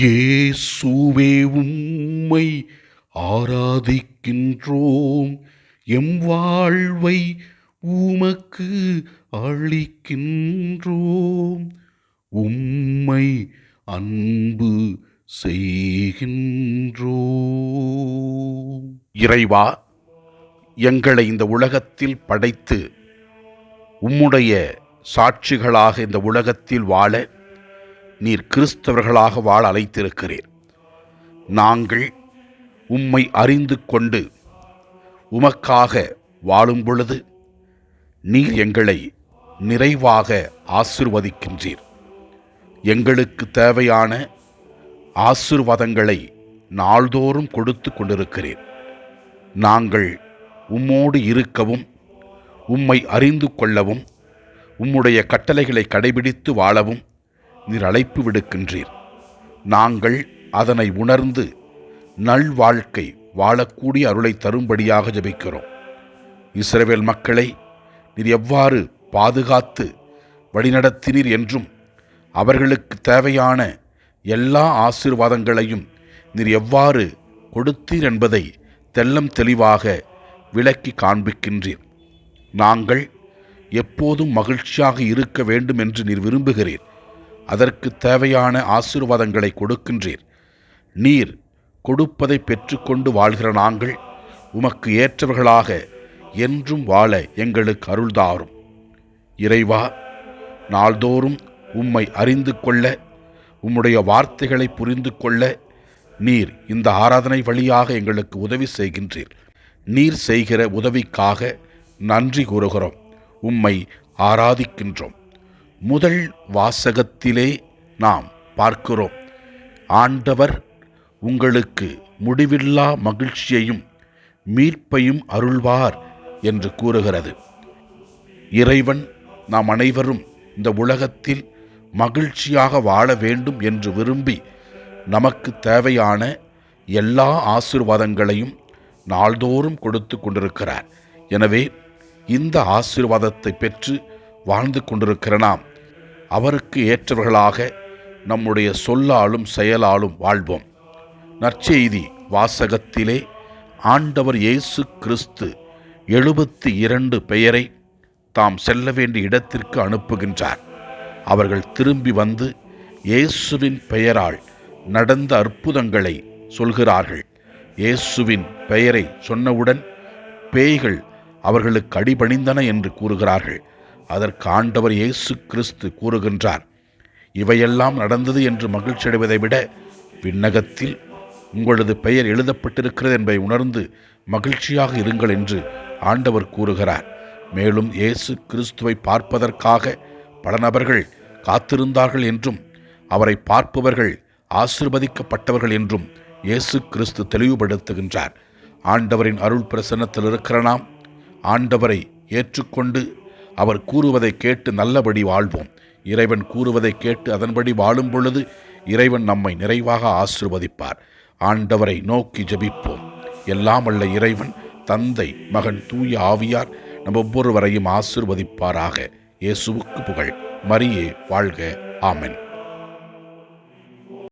இயேசுவே உம்மை ஆராதிக்கின்றோம். எம் வாழ்வை உமக்கு அளிக்கின்றோம். உம்மை அன்பு செய்கின்றோம். இறைவா எங்களை இந்த உலகத்தில் படைத்து உம்முடைய சாட்சிகளாக இந்த உலகத்தில் வாழ நீர் கிறிஸ்தவர்களாக வாழ அழைத்திருக்கிறீர். நாங்கள் உம்மை அறிந்து கொண்டு உமக்காக வாழும் பொழுது நீர் எங்களை நிறைவாக ஆசிர்வதிக்கின்றீர். எங்களுக்கு தேவையான ஆசிர்வாதங்களை நாள்தோறும் கொடுத்து கொண்டிருக்கிறீர். நாங்கள் உம்மோடு இருக்கவும் உம்மை அறிந்து கொள்ளவும் உம்முடைய கட்டளைகளை கடைபிடித்து வாழவும் நீர் அழைப்பு விடுக்கின்றீர். நாங்கள் அதனை உணர்ந்து நல்வாழ்க்கை வாழக்கூடிய அருளை தரும்படியாக ஜெபிக்கிறோம். இஸ்ரவேல் மக்களை நீர் எவ்வாறு பாதுகாத்து வழிநடத்தினீர் என்றும் அவர்களுக்கு தேவையான எல்லா ஆசீர்வாதங்களையும் நீர் எவ்வாறு கொடுத்தீர் என்பதை தெல்லம் தெளிவாக விளக்கி காண்பிக்கின்றீர். நாங்கள் எப்போதும் மகிழ்ச்சியாக இருக்க வேண்டும் என்று நீர் விரும்புகிறீர். அதற்கு தேவையான ஆசீர்வாதங்களை கொடுக்கின்றீர். நீர் கொடுப்பதை பெற்றுக்கொண்டு வாழ்கிற நாங்கள் உமக்கு ஏற்றவர்களாக என்றும் வாழ எங்களுக்கு அருள்தாரும். இறைவா நாள்தோறும் உம்மை அறிந்து கொள்ள உம்முடைய வார்த்தைகளை புரிந்து கொள்ள நீர் இந்த ஆராதனை வழியாக எங்களுக்கு உதவி செய்கின்றீர். நீர் செய்கிற உதவிக்காக நன்றி கூறுகிறோம். உம்மை ஆராதிக்கின்றோம். முதல் வாசகத்திலே நாம் பார்க்கிறோம். ஆண்டவர் உங்களுக்கு முடிவில்லா மகிழ்ச்சியையும் மீட்பையும் அருள்வார் என்று கூறுகிறது. இறைவன் நாம் அனைவரும் இந்த உலகத்தில் மகிழ்ச்சியாக வாழ வேண்டும் என்று விரும்பி நமக்கு தேவையான எல்லா ஆசீர்வாதங்களையும் நாள்தோறும் கொடுத்து கொண்டிருக்கிறார். எனவே இந்த ஆசீர்வாதத்தை பெற்று வாழ்ந்து கொண்டிருக்கிற நாம் அவருக்கு ஏற்றவர்களாக நம்முடைய சொல்லாலும் செயலாலும் வாழ்வோம். நற்செய்தி வாசகத்திலே ஆண்டவர் இயேசு கிறிஸ்து எழுபத்தி இரண்டு பெயரை தாம் செல்ல வேண்டிய இடத்திற்கு அனுப்புகின்றார். அவர்கள் திரும்பி வந்து இயேசுவின் பெயரால் நடந்த அற்புதங்களை சொல்கிறார்கள். இயேசுவின் பெயரை சொன்னவுடன் பேய்கள் அவர்களுக்கு அடிபணிந்தன என்று கூறுகிறார்கள். அதற்கு ஆண்டவர் இயேசு கிறிஸ்து கூறுகின்றார் இவையெல்லாம் நடந்தது என்று மகிழ்ச்சி அடைவதை விட விண்ணகத்தில் உங்களது பெயர் எழுதப்பட்டிருக்கிறது என்பதை உணர்ந்து மகிழ்ச்சியாக இருங்கள் என்று ஆண்டவர் கூறுகிறார். மேலும் இயேசு கிறிஸ்துவை பார்ப்பதற்காக பல நபர்கள் காத்திருந்தார்கள் என்றும் அவரை பார்ப்பவர்கள் ஆசிர்வதிக்கப்பட்டவர்கள் என்றும் இயேசு கிறிஸ்து தெளிவுபடுத்துகின்றார். ஆண்டவரின் அருள் பிரசன்னத்தில் இருக்கிற நாம் ஆண்டவரை ஏற்றுக்கொண்டு அவர் கூறுவதை கேட்டு நல்லபடி வாழ்வோம். இறைவன் கூறுவதை கேட்டு அதன்படி வாழும் பொழுது இறைவன் நம்மை நிறைவாக ஆசிர்வதிப்பார். ஆண்டவரை நோக்கி ஜெபிப்போம். எல்லாம் அல்ல இறைவன் தந்தை மகன் தூய ஆவியார் நம் ஒவ்வொருவரையும் ஆசிர்வதிப்பாராக. இயேசுவுக்கு புகழ். மரியே வாழ்க. ஆமென்.